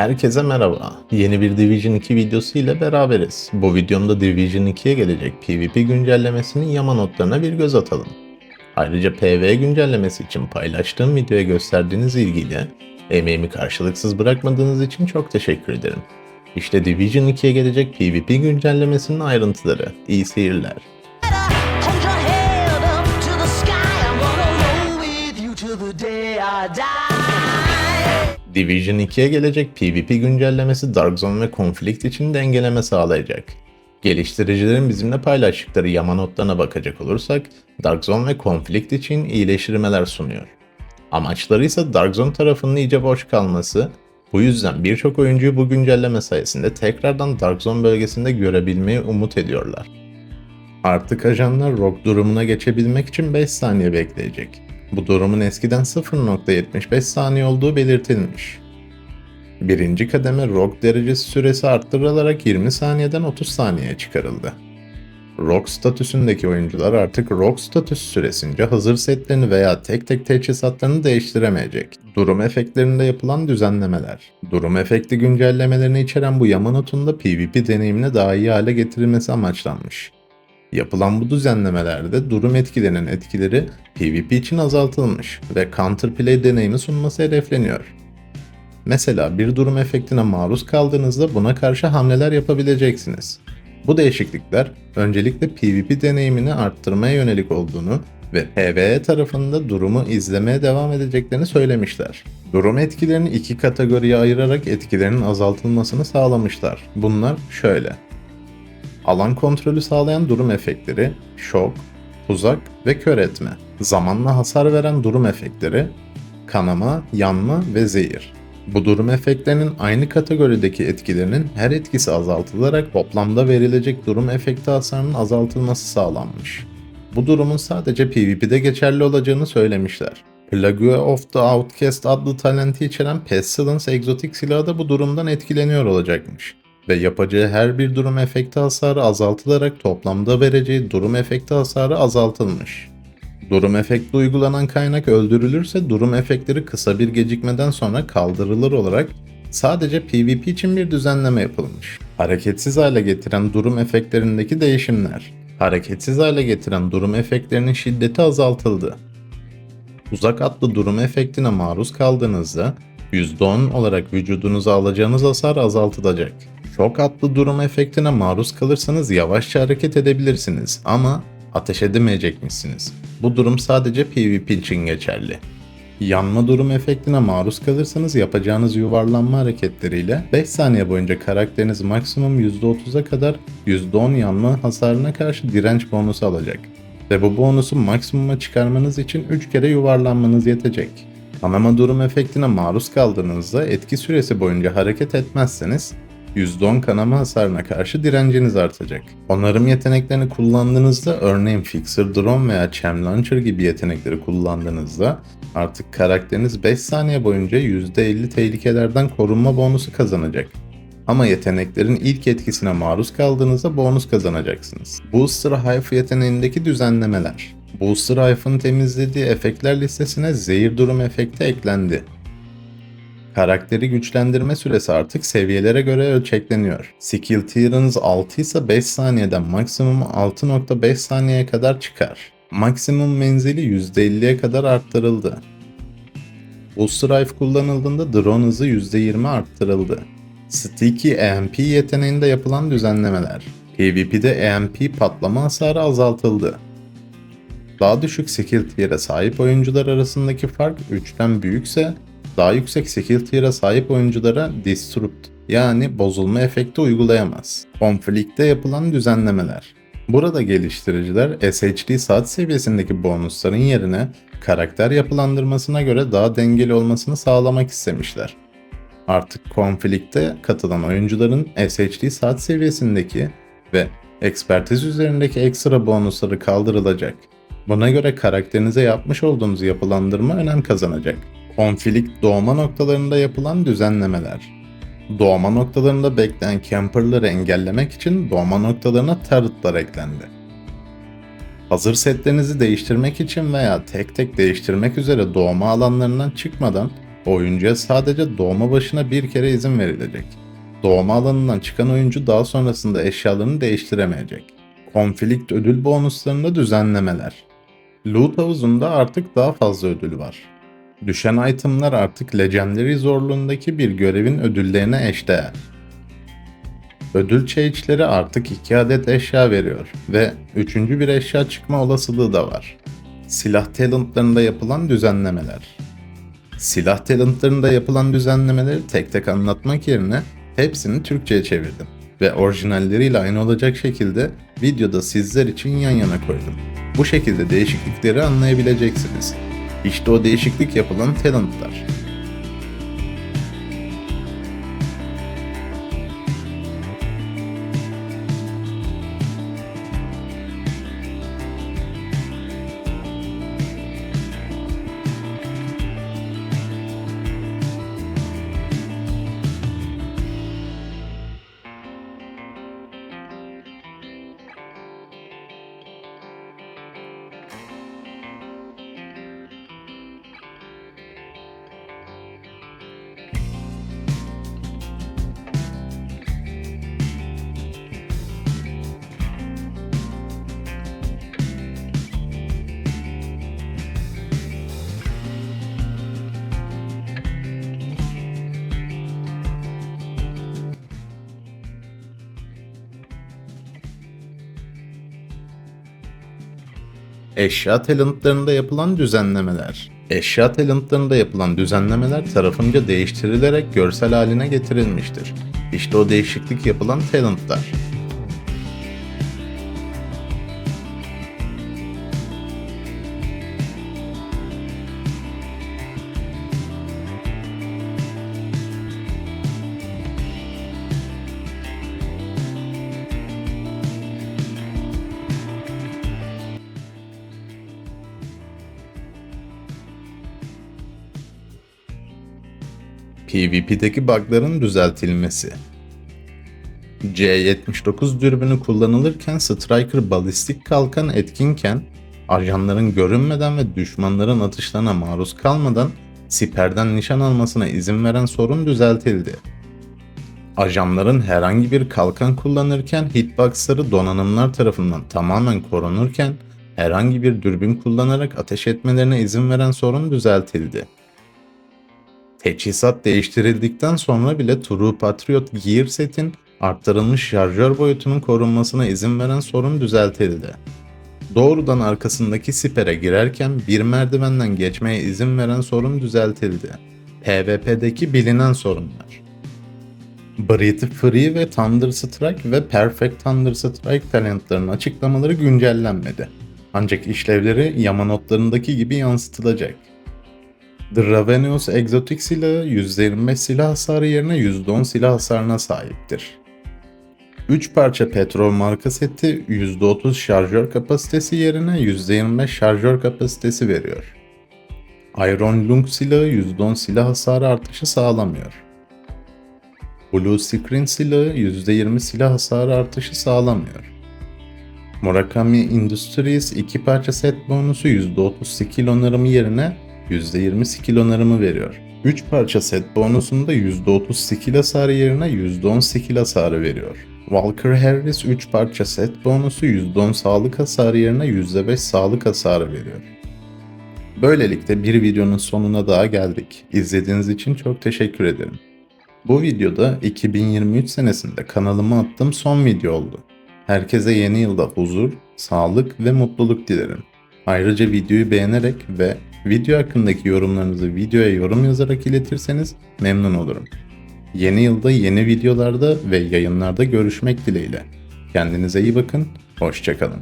Herkese merhaba. Yeni bir Division 2 videosu ile beraberiz. Bu videomda Division 2'ye gelecek PvP güncellemesinin yama notlarına bir göz atalım. Ayrıca PvE güncellemesi için paylaştığım videoya gösterdiğiniz ilgiyle emeğimi karşılıksız bırakmadığınız için çok teşekkür ederim. İşte Division 2'ye gelecek PvP güncellemesinin ayrıntıları. İyi seyirler. Division 2'ye gelecek PvP güncellemesi Dark Zone ve Conflict için dengeleme sağlayacak. Geliştiricilerin bizimle paylaştıkları yama notlarına bakacak olursak Dark Zone ve Conflict için iyileştirmeler sunuyor. Amaçları ise Dark Zone tarafının iyice boş kalması, bu yüzden birçok oyuncuyu bu güncelleme sayesinde tekrardan Dark Zone bölgesinde görebilmeyi umut ediyorlar. Artık ajanlar rock durumuna geçebilmek için 5 saniye bekleyecek. Bu durumun eskiden 0.75 saniye olduğu belirtilmiş. Birinci kademe rock derecesi süresi arttırılarak 20 saniyeden 30 saniyeye çıkarıldı. Rock statüsündeki oyuncular artık Rock statüsü süresince hazır setlerini veya tek tek teçhizatlarını değiştiremeyecek. Durum efektlerinde yapılan düzenlemeler. Durum efekti güncellemelerini içeren bu yama notunda PvP deneyimine daha iyi hale getirilmesi amaçlanmış. Yapılan bu düzenlemelerde durum etkilerinin etkileri PvP için azaltılmış ve counterplay deneyimi sunması hedefleniyor. Mesela bir durum efektine maruz kaldığınızda buna karşı hamleler yapabileceksiniz. Bu değişiklikler öncelikle PvP deneyimini arttırmaya yönelik olduğunu ve PvE tarafında durumu izlemeye devam edeceklerini söylemişler. Durum etkilerini iki kategoriye ayırarak etkilerinin azaltılmasını sağlamışlar. Bunlar şöyle. Alan kontrolü sağlayan durum efektleri, şok, tuzak ve kör etme. Zamanla hasar veren durum efektleri, kanama, yanma ve zehir. Bu durum efektlerinin aynı kategorideki etkilerinin her etkisi azaltılarak toplamda verilecek durum efekti hasarının azaltılması sağlanmış. Bu durumun sadece PvP'de geçerli olacağını söylemişler. Plague of the Outcast adlı talenti içeren Pestilence egzotik silahı da bu durumdan etkileniyor olacakmış ve yapacağı her bir durum efekti hasarı azaltılarak toplamda vereceği durum efekti hasarı azaltılmış. Durum efekti uygulanan kaynak öldürülürse durum efektleri kısa bir gecikmeden sonra kaldırılır olarak sadece PvP için bir düzenleme yapılmış. Hareketsiz hale getiren durum efektlerindeki değişimler. Hareketsiz hale getiren durum efektlerinin şiddeti azaltıldı. Uzak adlı durum efektine maruz kaldığınızda %10 olarak vücudunuza alacağınız hasar azaltılacak. Şok adlı durum efektine maruz kalırsanız yavaşça hareket edebilirsiniz ama ateş edemeyecekmişsiniz. Bu durum sadece PvP için geçerli. Yanma durum efektine maruz kalırsanız yapacağınız yuvarlanma hareketleriyle 5 saniye boyunca karakteriniz maksimum %30'a kadar %10 yanma hasarına karşı direnç bonusu alacak. Ve bu bonusu maksimuma çıkarmanız için 3 kere yuvarlanmanız yetecek. Kanama durum efektine maruz kaldığınızda etki süresi boyunca hareket etmezseniz %10 kanama hasarına karşı direnciniz artacak. Onarım yeteneklerini kullandığınızda örneğin Fixer Drone veya Chem Launcher gibi yetenekleri kullandığınızda artık karakteriniz 5 saniye boyunca %50 tehlikelerden korunma bonusu kazanacak. Ama yeteneklerin ilk etkisine maruz kaldığınızda bonus kazanacaksınız. Booster Hive yeteneğindeki düzenlemeler. Booster Hive'ın temizlediği efektler listesine zehir durum efekti eklendi. Karakteri güçlendirme süresi artık seviyelere göre ölçekleniyor. Skill tier'ınız 6 ise 5 saniyeden maksimum 6.5 saniyeye kadar çıkar. Maksimum menzili %50'ye kadar arttırıldı. Booster Rifle kullanıldığında drone hızı %20 arttırıldı. Sticky EMP yeteneğinde yapılan düzenlemeler. PvP'de EMP patlama hasarı azaltıldı. Daha düşük skill tier'e sahip oyuncular arasındaki fark 3'ten büyükse daha yüksek skill tier'e sahip oyunculara Disrupt yani bozulma efekti uygulayamaz. Konflikte yapılan düzenlemeler. Burada geliştiriciler SHD saat seviyesindeki bonusların yerine karakter yapılandırmasına göre daha dengeli olmasını sağlamak istemişler. Artık konflikte katılan oyuncuların SHD saat seviyesindeki ve ekspertiz üzerindeki ekstra bonusları kaldırılacak. Buna göre karakterinize yapmış olduğunuz yapılandırma önem kazanacak. Konflikt doğma noktalarında yapılan düzenlemeler. Doğma noktalarında bekleyen camperları engellemek için doğma noktalarına turretlar eklendi. Hazır setlerinizi değiştirmek için veya tek tek değiştirmek üzere doğma alanlarından çıkmadan Oyuncuya sadece doğma başına bir kere izin verilecek. Doğma alanından çıkan oyuncu daha sonrasında eşyalarını değiştiremeyecek. Konflikt ödül bonuslarında düzenlemeler. Loot havuzunda artık daha fazla ödül var. Düşen itemlar artık Legendary zorluğundaki bir görevin ödüllerine eşdeğer. Ödül change'leri artık 2 adet eşya veriyor ve üçüncü bir eşya çıkma olasılığı da var. Silah talentlarında yapılan düzenlemeler. Silah talentlarında yapılan düzenlemeleri tek tek anlatmak yerine hepsini Türkçe'ye çevirdim ve orijinalleriyle aynı olacak şekilde videoda sizler için yan yana koydum. Bu şekilde değişiklikleri anlayabileceksiniz. İşte o değişiklik yapılan talentlar. Eşya talentlarında yapılan düzenlemeler. Eşya talentlarında yapılan düzenlemeler tarafınca değiştirilerek görsel haline getirilmiştir. İşte o değişiklik yapılan talentlar. PvP'deki bug'ların düzeltilmesi. C79 dürbünü kullanılırken Striker balistik kalkan etkinken ajanların görünmeden ve düşmanların atışlarına maruz kalmadan siperden nişan almasına izin veren sorun düzeltildi. Ajanların herhangi bir kalkan kullanırken hitboxları donanımlar tarafından tamamen korunurken herhangi bir dürbün kullanarak ateş etmelerine izin veren sorun düzeltildi. Teçhizat değiştirildikten sonra bile True Patriot Gear Set'in arttırılmış şarjör boyutunun korunmasına izin veren sorun düzeltildi. Doğrudan arkasındaki sipere girerken bir merdivenden geçmeye izin veren sorun düzeltildi. PvP'deki bilinen sorunlar. Breathe Free ve Thunder Strike ve Perfect Thunder Strike talentlarının açıklamaları güncellenmedi. Ancak işlevleri Yamanotlarındaki gibi yansıtılacak. The Ravenous Exotic silahı %25 silah hasarı yerine %10 silah hasarına sahiptir. 3 parça petrol marka seti %30 şarjör kapasitesi yerine %25 şarjör kapasitesi veriyor. Iron Lung silahı %10 silah hasarı artışı sağlamıyor. Blue Screen silahı %20 silah hasarı artışı sağlamıyor. Murakami Industries 2 parça set bonusu %30 skill onarımı yerine %20 skill onarımı veriyor. 3 parça set bonusunda %30 skill hasarı yerine %10 skill hasarı veriyor. Walker Harris 3 parça set bonusu %10 sağlık hasarı yerine %5 sağlık hasarı veriyor. Böylelikle bir videonun sonuna daha geldik. İzlediğiniz için çok teşekkür ederim. Bu videoda 2023 senesinde kanalıma attığım son video oldu. Herkese yeni yılda huzur, sağlık ve mutluluk dilerim. Ayrıca videoyu beğenerek ve video hakkındaki yorumlarınızı videoya yorum yazarak iletirseniz memnun olurum. Yeni yılda yeni videolarda ve yayınlarda görüşmek dileğiyle. Kendinize iyi bakın, hoşçakalın.